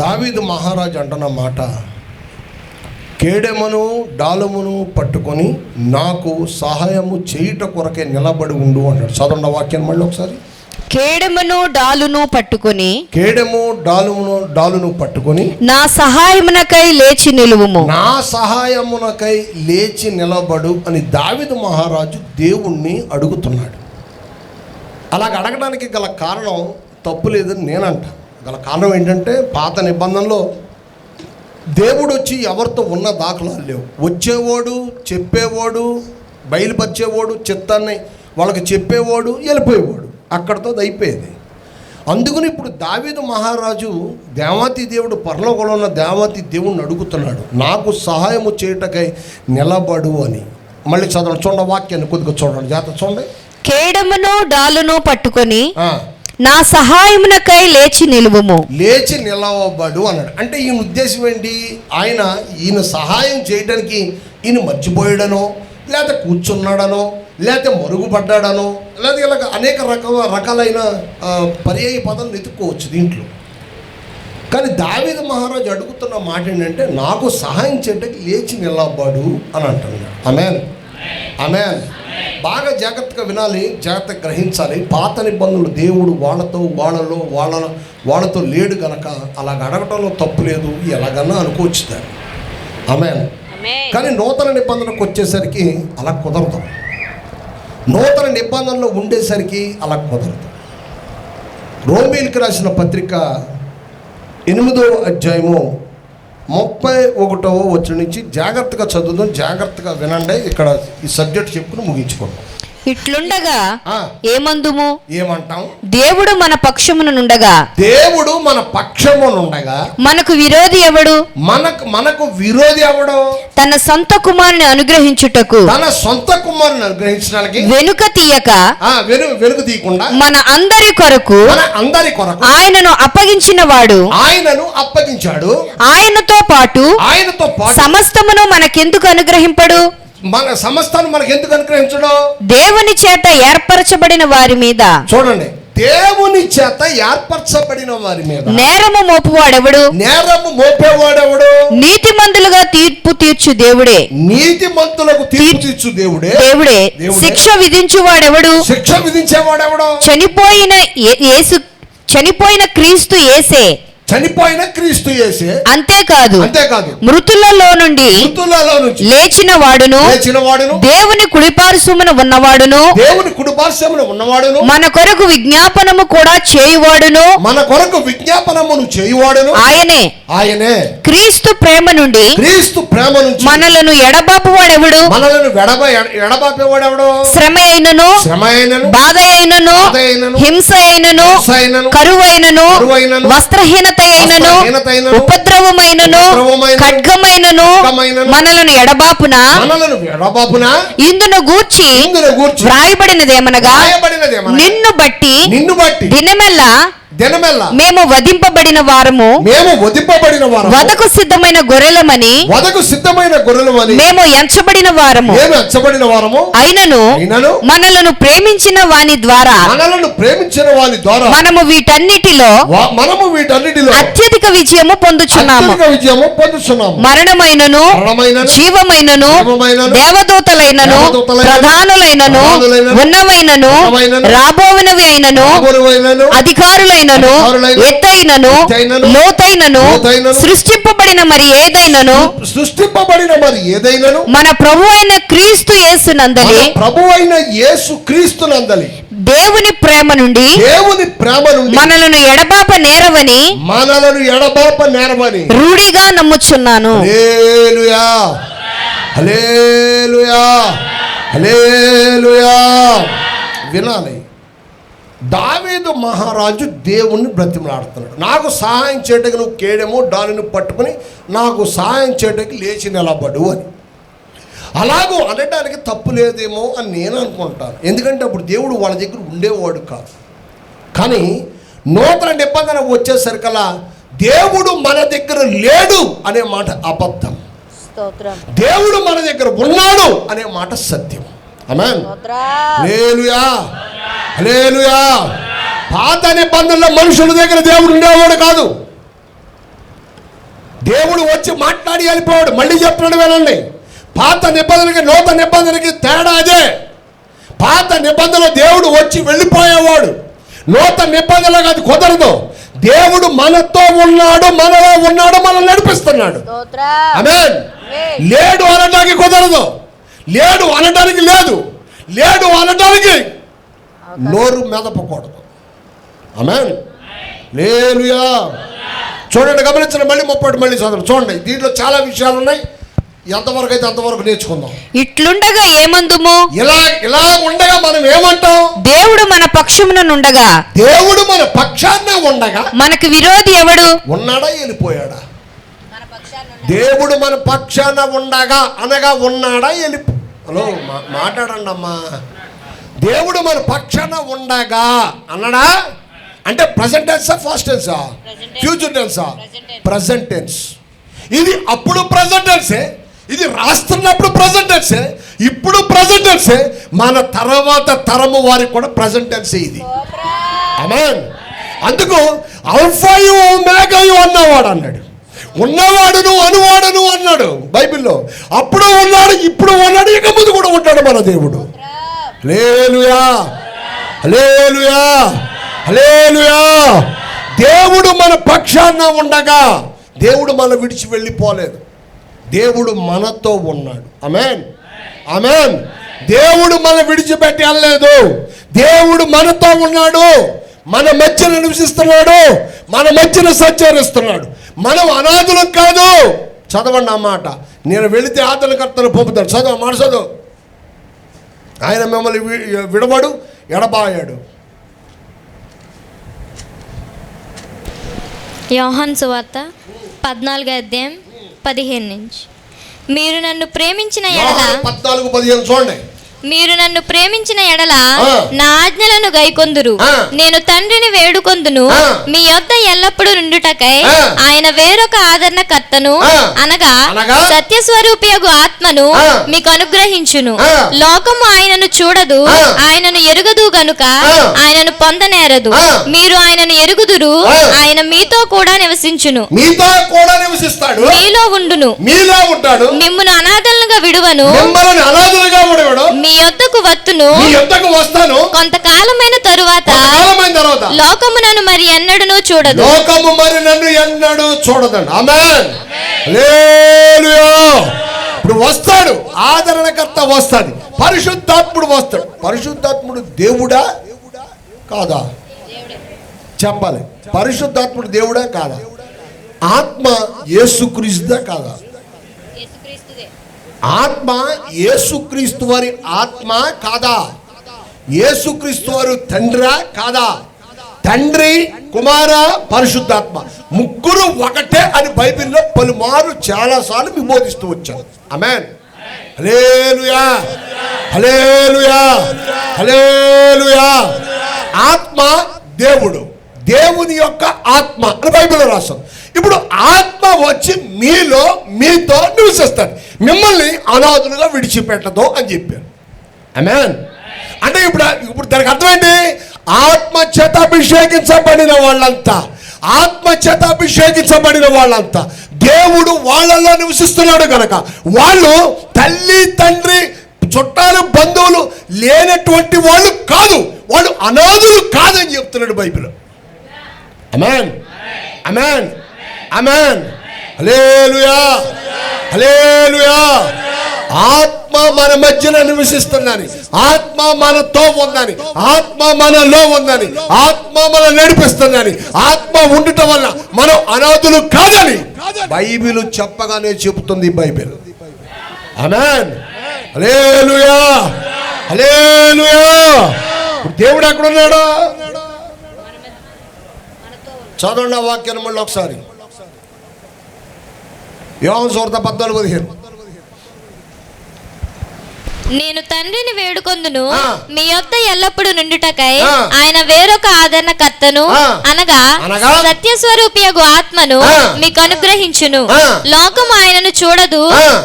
దావీదు మహారాజు అంటున్న మాట కేడెమను డాలమును పట్టుకొని నాకు సహాయము చేయుట కొరకే నిలబడి ఉండు అన్నాడు చదవండి ఆ వాక్యాన్ని మళ్ళీ ఒకసారి. కేడమును డాలును పట్టుకొని కేడెము డాలుమును డాలును పట్టుకొని నా సహాయమునకై లేచి నిలువుము. నా సహాయమునకై లేచి నిలబడు అని దావిదు మహారాజు దేవుణ్ణి అడుగుతున్నాడు. అలాగ అడగడానికి గల కారణం తప్పు లేదని నేనంట. గల కారణం ఏంటంటే పాత నిబంధనలో దేవుడు వచ్చి ఎవరితో ఉన్న దాఖలాలు లేవు. వచ్చేవాడు చెప్పేవాడు బయలుపరిచేవాడు చిత్తాన్ని వాళ్ళకి చెప్పేవాడు వెళ్ళిపోయేవాడు. అక్కడితో అయిపోయేది. అందుకని ఇప్పుడు దావీదు మహారాజు దేవాతి దేవుడు పర్లోకంలో ఉన్న దేవాతి దేవుణ్ణి అడుగుతున్నాడు. నాకు సహాయము చేయుటకై నిలబడు అని. మళ్ళీ చదవండి చూడండి వాక్యాన్ని కొద్దిగా చూడండి జాగ్రత్త చూడండి. కేడమును డాలును పట్టుకొని నా సహాయమునకై లేచి నిలువుము. లేచి నిలవబడు అన్నాడు. అంటే ఈయన ఉద్దేశం ఏంటి? ఆయన ఈయన సహాయం చేయడానికి ఈయన మర్చిపోయాడనో లేకపోతే కూర్చున్నాడనో లేకపోతే మరుగుపడ్డాడనో లేదా ఇలాగ అనేక రకాల రకాలైన పర్యాయ పదాలు వెతుక్కోవచ్చు దీంట్లో. కానీ దావేద మహారాజు అడుగుతున్న మాట ఏంటంటే నాకు సహాయం చేయడానికి లేచి నిలబడు అని అంటున్నాడు. ఆమె అమెన్ బాగా జాగ్రత్తగా వినాలి జాగ్రత్తగా గ్రహించాలి. పాత నిబంధనలు దేవుడు వాళ్ళతో వాళ్ళలో వాళ్ళ వాళ్ళతో లేడు గనక అలాగ అడగటంలో తప్పు లేదు ఎలాగన్నా అనుకోవచ్చు దాన్ని. అమెన్ కానీ నూతన నిబంధనకు వచ్చేసరికి అలా కుదరదు. నూతన నిబంధనలో ఉండేసరికి అలా కుదరదు. రోమీల్కి రాసిన పత్రిక ఎనిమిదో అధ్యాయము ముప్పై ఒకటవ వచ్చి నుంచి జాగ్రత్తగా చదువుదాం జాగ్రత్తగా వినండి. ఇక్కడ ఈ సబ్జెక్ట్ చెప్పుకుని ముగించుకోండి ఇట్లుండగా ఏమందుము? ఏమంటాం? దేవుడు మన పక్షమున నుండగా దేవుడు మన పక్షమునుండగా మనకు విరోధి ఎవడు? మనకు మనకు విరోధి అవడం తన సొంత కుమారుని అనుగ్రహించుటకు. తన సొంత కుమారుని అనుగ్రహించడానికి వెనుక తీయక. ఆ, వెను వెలుగు తీయకుండా మన అందరి కొరకు మన అందరి కొరకు ఆయనను అప్పగించిన వాడు ఆయనను అప్పగించాడు. ఆయనతో పాటు ఆయనతో పాటు సమస్తమును మనకెందుకు అనుగ్రహింపడు? మన సమస్తాన్ని మనకు ఎందుకు అనుగ్రహించడం? దేవుని చేత ఏర్పరచబడిన వారి మీద. చూడండి దేవుని చేత ఏర్పరచబడిన వారి మీద. నేరము మోపువాడెవడు? నేరము మోపేవాడెవడు? నీతిమంతులుగా తీర్పు తీర్చు దేవుడే. నీతి మంతులకు తీర్పు తీర్చు దేవుడే. దేవుడే. శిక్ష విధించువాడెవడు? శిక్ష విధించేవాడెవడు? చనిపోయిన ఏ- యేసు చనిపోయిన క్రీస్తు యేసే. చనిపోయిన క్రీస్తు యేసే. అంతేకాదు అంతేకాదు. మృతులలో నుండి మృతులలో నుంచి లేచిన వాడును లేచిన వాడును దేవుని కుడిపారుసుమున ఉన్నవాడును దేవుని కుటుంబాశ్రమంలో ఉన్నవాడును మన కొరకు విజ్ఞాపనము కూడా చేయువాడును మన కొరకు విజ్ఞాపనమును చేయువాడును. ఆయనే. ఆయనే. క్రీస్తు ప్రేమ నుండి క్రీస్తు ప్రేమ నుంచి మనలను ఎడబాపువాడెవడు? మనలను ఎడబ ఎడబాపేవాడెవడు? శ్రమ అయినను శ్రమ అయినను బాధ అయినను బాధ అయినను, హింస అయినను హింస అయినను, కరువైనను కరువైనను, వస్త్రహీనత వస్త్రహీనతైనను, ఉపద్రవమైనను ఖడ్గమైనను మనలను ఎడబాపున? మనలను ఎడబాపున? ఇందును గూర్చి ఇందును గూర్చి వ్రాయబడినదేమనగా నిన్ను బట్టి నిన్ను బట్టి దినమెల్లా దినమెల్ల. మేము వధింపబడిన వారము. మేము వదింపబడిన వారము. వదకు సిద్ధమైన గొర్రెలమని. వదకు సిద్ధమైన గొర్రెలు అని మేము ఎంచబడిన వారము. మేము ఎంచబడిన వారము. అయినను అయినను. మనలను ప్రేమించిన వాని ద్వారా. మనలను ప్రేమించిన వారి ద్వారా. మనము వీటన్నిటిలో మనము వీటన్నిటిలో అత్యధిక విజయము పొందుచున్నాము. అత్యధిక విజయము పొందుతున్నాము మరణమైనను మరణమైనను, జీవమైనను దేవదూతలైనను ప్రధానులైనను ఉన్నవైనను రాబోవినవి అయినను రాబోవునవైనను, ఎత్తైనను ఎత్తైనను, లోతైనను సృష్టింపబడిన మరి ఏదైనను? సృష్టింపబడిన మరి ఏదైనను? మన ప్రభు అయిన క్రీస్తు యేసునందలి. మన ప్రభు అయిన యేసు క్రీస్తునందలి. దేవుని ప్రేమ నుండి దేవుని ప్రేమ నుండి మనలను ఎడబాప నేరవని మనలను ఎడబాప నేరమని రూఢిగా నమ్ముచున్నాను. హల్లెలూయా. హల్లెలూయా. హల్లెలూయా. వినాలి. దావీదు మహారాజు దేవుణ్ణి బ్రతిమలాడుతున్నాడు. నాకు సహాయం చేయడానికి నువ్వు కేడెమో డాలిని పట్టుకుని నాకు సహాయం చేయడానికి లేచి నిలబడు అని. అలాగూ అనడానికి తప్పు లేదేమో అని నేను అనుకుంటాను. ఎందుకంటే అప్పుడు దేవుడు వాళ్ళ దగ్గర ఉండేవాడు కాదు. కానీ నూతన నిబంధన వచ్చేసరికల్లా దేవుడు మన దగ్గర లేడు అనే మాట అబద్ధం. దేవుడు మన దగ్గర ఉన్నాడు అనే మాట సత్యం. అమెన్ లేలుయా పాత నిబంధనలో మనుషుల దగ్గర దేవుడు ఉండేవాడు కాదు. దేవుడు వచ్చి మాట్లాడి వెళ్ళిపోయాడు. మళ్ళీ చెప్తున్నాడు వినండి. పాత నిబంధనకి నూతన నిబంధనకి తేడా అదే. పాత నిబంధనలో దేవుడు వచ్చి వెళ్ళిపోయేవాడు. నూతన నిబంధనలకు అది కుదరదు. దేవుడు మనతో ఉన్నాడు మనలో ఉన్నాడు మనం నడిపిస్తున్నాడు. లేడు అనడానికి కుదరదు. లేడు అనడానికి లేదు. లేడు అనడానికి నోరు మెదపకూడదు. ఆమేన్. లేలుయా చూడండి గమనించండి మళ్ళీ ముప్పటి మళ్ళీ చదవండి. చూడండి దీంట్లో చాలా విషయాలు ఉన్నాయి ఎంతవరకు అయితే అంతవరకు నేర్చుకుందాం. ఇట్లుండగా ఏమందుము? ఇలా ఇలా ఉండగా మనం ఏమంటాం? దేవుడు మన పక్షముననుండగా దేవుడు మన పక్షాన్నే ఉండగా. మనకు విరోధి ఎవడు? ఉన్నాడా వెళ్ళిపోయాడా? దేవుడు మన పక్షాన ఉండగా అనగా ఉన్నాడా వెళ్ళిపో హలో మాట్లాడండి అమ్మా దేవుడు మన పక్షాన ఉండగా. అన్నడా? అంటే ప్రజెంట్ టెన్సా ఫాస్ట్ టెన్సా ఫ్యూచర్ టెన్సా ప్రజెంట్ టెన్స్ ఇది అప్పుడు ప్రజెంట్ టెన్సే ఇది రాస్తున్నప్పుడు ప్రజెంట్ టెన్సే ఇప్పుడు ప్రజెంట్ టెన్సే మన తర్వాత తరము వారికి కూడా ప్రజెంట్ టెన్సే ఇది. అమాన్ అందుకు అల్ఫాయు మేఘయు అన్నవాడు అన్నాడు. ఉన్నవాడును అనువాడును అన్నాడు బైబిల్లో. అప్పుడు ఉన్నాడు ఇప్పుడు ఉన్నాడు ఇక ముందు కూడా ఉంటాడు మన దేవుడు. లేలుయా లేలుయా లేలుయా దేవుడు మన పక్షాన ఉండగా దేవుడు మన విడిచి వెళ్ళిపోలేదు. దేవుడు మనతో ఉన్నాడు. అమెన్ అమెన్ దేవుడు మన విడిచిపెట్టి వెళ్ళలేదు. దేవుడు మనతో ఉన్నాడు. మన మధ్యన నివసిస్తున్నాడు. మన మధ్యన సంచరిస్తున్నాడు. మనం అనాథులం కాదు. చదవండి ఆ మాట. నేను వెళితే ఆదరణకర్తను పంపుతాడు. చదవ మాట చదువు. ఆయన మిమ్మల్ని వి- విడవడు ఎడబాయాడు. యోహాన్ సువార్త పద్నాలుగు అధ్యాయం పదిహేను నుంచి. మీరు నన్ను ప్రేమించిన పద్నాలుగు పదిహేను చూడండి. మీరు నన్ను ప్రేమించిన ఎడల. నా ఆజ్ఞలను గైకొందురు. నేను తండ్రిని వేడుకొందును. మీ యొద్ద ఎల్లప్పుడూ నుండుటకై. ఆయన వేరొక ఆదరణకర్తను ఆ. అనగా? సత్యస్వరూపియగు ఆత్మను. మీకు అనుగ్రహించును. లోకము ఆయనను చూడదు. ఆయనను ఎరుగదు గనుక. ఆయనను పొందనేరదు. మీరు ఆయనను ఎరుగుదురు. ఆయన మీతో కూడా నివసించును మీతో కూడా నివసిస్తాడు మీలో ఉండును మీలో ఉంటాడు మిమ్మును అనాథలుగా విడువను మిమ్మల్ని అనాథులుగా మీ యొద్దకు వత్తును. యొద్దకు వస్తాను. కొంతకాలమైన తరువాత తర్వాత లోకమునను మరి ఎన్నడూ చూడదు. లోకము మరి నన్ను ఎన్నడూ చూడదండి. ఆమేన్. ఇప్పుడు వస్తాడు. ఆదరణకర్త వస్తాడు. పరిశుద్ధాత్ముడు వస్తాడు. పరిశుద్ధాత్ముడు దేవుడా? కాదా? చెప్పాలి. పరిశుద్ధాత్ముడు దేవుడా? కాదా? ఆత్మ యేసుక్రీస్తుదా? కాదా? ఆత్మ యేసుక్రీస్తు వారి ఆత్మ కాదా? యేసుక్రీస్తు వారు తండ్రా కాదా? తండ్రి కుమార పరిశుద్ధాత్మ. ముగ్గురు ఒకటే అని బైబిల్లో పలుమారు చాలాసార్లు విమోదిస్తూ వచ్చారు. అమెన్ హలేలుయా హలేలుయా హలేలుయా ఆత్మ దేవుడు. దేవుని యొక్క ఆత్మ అని బైబిల్లో రాశారు. ఇప్పుడు ఆత్మ వచ్చి మీలో మీతో నివసిస్తాడు. మిమ్మల్ని అనాథులుగా విడిచిపెట్టదు అని చెప్పారు. అమెన్ అంటే ఇప్పుడు ఇప్పుడు దానికి అర్థమేంటి? ఆత్మ చేత అభిషేకించబడిన వాళ్ళంతా. ఆత్మ చేత అభిషేకించబడిన వాళ్ళంతా. దేవుడు వాళ్ళల్లో నివసిస్తున్నాడు కనుక వాళ్ళు తల్లి తండ్రి చుట్టాలు బంధువులు లేనటువంటి వాళ్ళు కాదు. వాళ్ళు అనాథులు కాదని చెప్తున్నాడు Bible. Amen amen amen hallelujah hallelujah ఆత్మ మన మధ్యన నివసిస్తుందని ఆత్మ మనతో ఉందని ఆత్మ మనలో ఉందని ఆత్మ మన నడిపిస్తుందని ఆత్మ ఉండటం వల్ల మనం అనాథులు కాదని బైబిల్ చెప్పగానే చెబుతుంది బైబిల్ అమెన్ హలేలుయా హలేలుయా దేవుడు ఎక్కడ చదవండి వాక్యం మళ్ళీ ఒకసారి. యోహన్ సూరత పద్నాలుగు పదిహేను నేను తండ్రిని వేడుకొందును. మీ యొద్ద ఎల్లప్పుడు నుండుటకై. ఆయన వేరొక ఆదరణకర్తను ఆ. అనగా అనగా? సత్యస్వరూపియగు ఆత్మను. మీకు అనుగ్రహించును ఆ. లోకము ఆయనను చూడదు.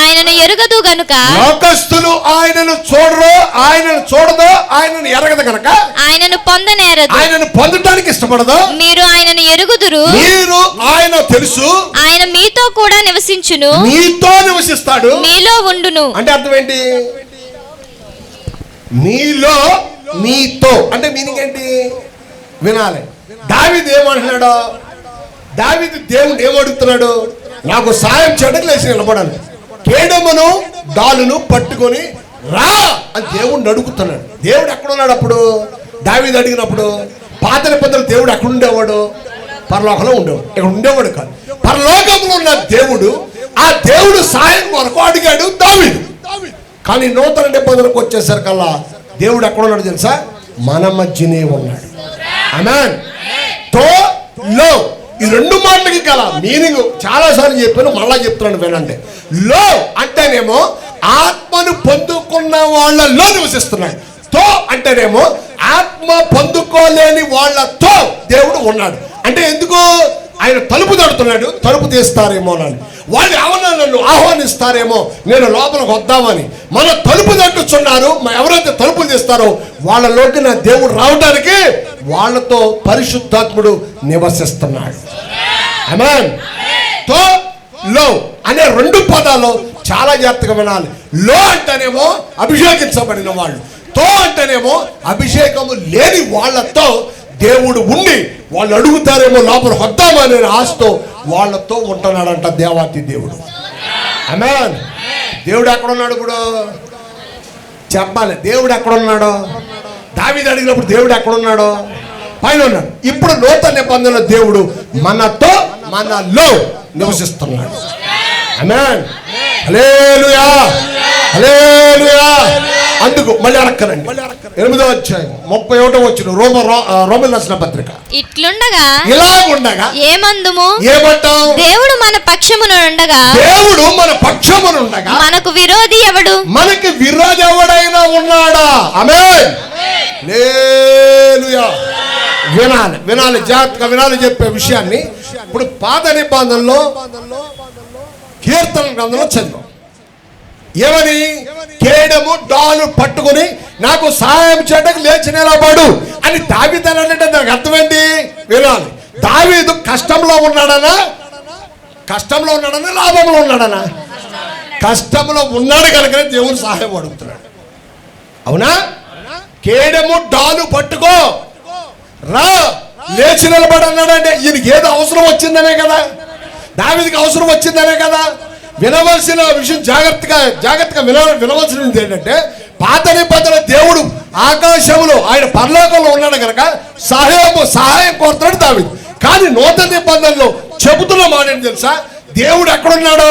ఆయనను ఎరుగదు గనుక లోకస్తులు ఆయనను చూడరు ఆయనను చూడదు ఆయనను ఎరగదు కనుక ఆయనను పొందనేరదు ఆయనను పొందటానికి ఇష్టపడదు మీరు ఆయనను ఎరుగుదురు మీరు ఆయన తెలుసు ఆయన మీతో కూడా నివసించును మీతో నివసిస్తాడు మీలో ఉండును అంటే అర్థం ఏంటి మీలో మీతో అంటే మీనింగ్ ఏంటి? వినాలి. దావిది ఏమంటున్నాడు? దావిది దేవుడు ఏమడుగుతున్నాడు? నాకు సాయం చేయడానికి లేచి నిలబడాలి. కేడమును డాలును పట్టుకొని రా అని దేవుడిని అడుగుతున్నాడు దేవుడు ఎక్కడ ఉన్నాడు అప్పుడు? దావిది అడిగినప్పుడు పాత నిబంధనలు దేవుడు ఎక్కడ ఉండేవాడు? పరలోకంలో ఉండేవాడు. ఇక్కడ ఉండేవాడు కాదు. పరలోకంలో ఉన్న దేవుడు ఆ దేవుడు సాయం కొరకు అడిగాడు దావిడు కానీ నూతన నిబంధనకు వచ్చేసరికల్లా దేవుడు ఎక్కడ ఉన్నాడు తెలుసా? మన మధ్యనే ఉన్నాడు. అమెన్తో లో. ఈ రెండు మాటలకి గల మీనింగ్ చాలా సార్లు చెప్పాను మళ్ళా చెప్తున్నాను వినండి. లో అంటేనేమో ఆత్మను పొందుకున్న వాళ్ళలో నివసిస్తున్నాడు. తో అంటేనేమో ఆత్మ పొందుకోలేని వాళ్ళతో దేవుడు ఉన్నాడు. అంటే ఎందుకు? ఆయన తలుపు తడుతున్నాడు తలుపు తీస్తారేమో అని. వాళ్ళు ఏమన్నా నన్ను ఆహ్వానిస్తారేమో నేను లోపలికి వద్దామని. మన తలుపు తట్టుచున్నారు. ఎవరైతే తలుపులు తీస్తారో వాళ్ళలోకి నా దేవుడు రావడానికి వాళ్ళతో పరిశుద్ధాత్ముడు నివసిస్తున్నాడు. అమెన్తో లో అనే రెండు పదాలు చాలా జాగ్రత్తగా వినాలి. లో అంటేనేమో అభిషేకించబడిన వాళ్ళు. తో అంటేనేమో అభిషేకము లేని వాళ్ళతో దేవుడు ఉండి వాళ్ళు అడుగుతారేమో లోపల వద్దామనే ఆశతో వాళ్ళతో ఉంటున్నాడంట దేవాతి దేవుడు. అమెన్ దేవుడు ఎక్కడున్నాడు ఇప్పుడు? చెప్పాలి. దేవుడు ఎక్కడ ఉన్నాడు అడిగినప్పుడు దేవుడు ఎక్కడ ఉన్నాడు పైన ఉన్నాడు. ఇప్పుడు నూతన నిబంధన దేవుడు మనతో మనలో నివసిస్తున్నాడు. అమెన్ హల్లెలూయా హల్లెలూయా అందుకు మళ్ళీ అడక్కనండి. ఎనిమిదో అధ్యాయం ముప్పై ఒకటో వచ్చిన రోమ రోమిల్ రాసిన పత్రిక. ఇట్లుండగా ఇలా ఉండగా ఏమందుము ఏమంటాం దేవుడు మన పక్షమున ఉండగా దేవుడు మన పక్షమునుండగా మనకు విరోధి ఎవడు? మనకి విరోధి ఎవడైనా ఉన్నాడా? ఆమె వినాలి వినాలి జాగ్రత్తగా వినాలి చెప్పే విషయాన్ని. ఇప్పుడు పాత నిబంధనలో కీర్తన గ్రంథంలో చదివాం. ఏమని కేడము డాలు పట్టుకొని నాకు సహాయం చేయడానికి లేచి నిలబడు అని దావిదనంటే దానికి అర్థం వినాలి. దావీదు కష్టంలో ఉన్నాడనా? కష్టంలో ఉన్నాడనా? లాభంలో ఉన్నాడనా? కష్టంలో ఉన్నాడు కనుకనే దేవుడు సహాయం అడుగుతున్నాడు. అవునా? కేడము డాలు పట్టుకో. రా. లేచి నిలబడి అన్నాడంటే ఈయనకి ఏదో అవసరం వచ్చిందనే కదా. దావిదికి అవసరం వచ్చిందనే కదా. వినవలసిన విషయం జాగ్రత్తగా జాగ్రత్తగా విన వినవలసినది ఏంటంటే పాత నిబంధన దేవుడు ఆకాశంలో ఆయన పరలోకంలో ఉన్నాడు కనుక సహాయం సహాయం కోరుతున్నాడు దావి కానీ నూతన నిబంధనలో చెబుతున్న మాట ఏంటి తెలుసా? దేవుడు ఎక్కడున్నాడో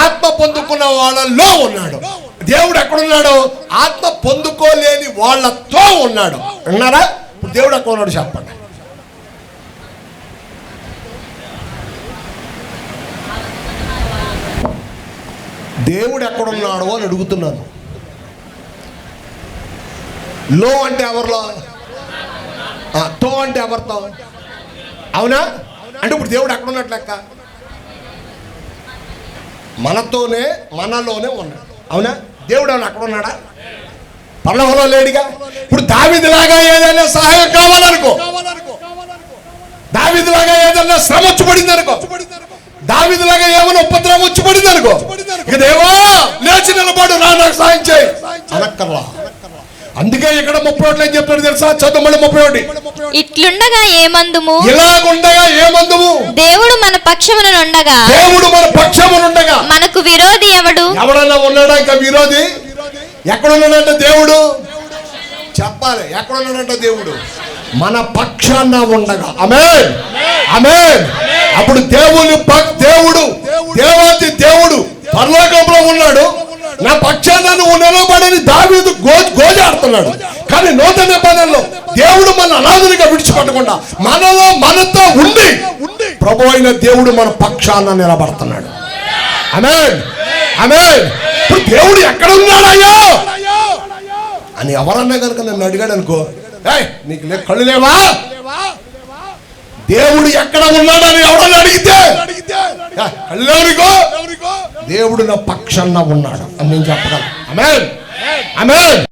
ఆత్మ పొందుకున్న వాళ్ళలో ఉన్నాడు. దేవుడు ఎక్కడున్నాడో ఆత్మ పొందుకోలేని వాళ్ళతో ఉన్నాడు. అన్నారా ఇప్పుడు దేవుడు ఎక్కడ ఉన్నాడు చెప్పండి. దేవుడు ఎక్కడున్నాడు అని అడుగుతున్నాను. లో అంటే ఎవరిలో? తో అంటే ఎవరితో? అవునా? అంటే ఇప్పుడు దేవుడు ఎక్కడ ఉన్నట్లు లెక్క? మనతోనే మనలోనే ఉన్నాడు. అవునా? దేవుడు ఏమన్నా అక్కడ ఉన్నాడా? పర్లోకంలో లేడుగా? ఇప్పుడు దావిదిలాగా ఏదైనా సహాయం కావాలనుకో. దావిదిలాగా ఏదైనా శ్రమ వచ్చి పడింది అనుకో దావిదిలాగా ఏమైనా ఉపద్రవం వచ్చి పడింది అనుకో. ఇక దేవా లేచి నిలబడు నా నాకు సాయం చేయి. అనక్కర్లా. అందుకే ఇక్కడ ముప్పై ఒకటి చెప్తాడు తెలుసా? చదువు మళ్ళీ ముప్పై ఒకటి. ఇట్లుండగా ఏమందుము ఇలాగుండగా ఏమందుము దేవుడు మన పక్షమున ఉండగా దేవుడు మన పక్షమునుండగా. మనకు విరోధి ఎవడు? ఎవడన్నా ఉన్నాడా ఇంకా విరోధి? ఎక్కడ ఉన్నాడంటే దేవుడు? చెప్పాలి ఎక్కడ ఉన్నాడంటే దేవుడు? మన పక్షాన ఉండగా. అమే అమే అప్పుడు దేవుని పక్- దేవుడు దేవాతి దేవుడు పరలోకంలో ఉన్నాడు. నా పక్షాన నువ్వు నిలబడని దావీదు గో గోజాడుతున్నాడు. కానీ నూతన నిబంధనలో దేవుడు మన అనాథునిగా విడిచిపెట్టకుండా మనలో మనతో ఉండి ప్రభు అయిన దేవుడు మన పక్షాన నిలబడుతున్నాడు. అమే అమే ఇప్పుడు దేవుడు ఎక్కడ ఉన్నాడయ్యా? అని ఎవరన్నా కనుక నన్ను అడిగాడు అనుకో నీకు లే కళ్ళు లేవా? దేవుడు ఎక్కడ ఉన్నాడని ఎవడన్నా అడిగితే? "ఏ, కళ్ళు లేవు నీకు? దేవుడు నా పక్షాన ఉన్నాడు. అని నేను చెప్పగలను అమెన్ అమెన్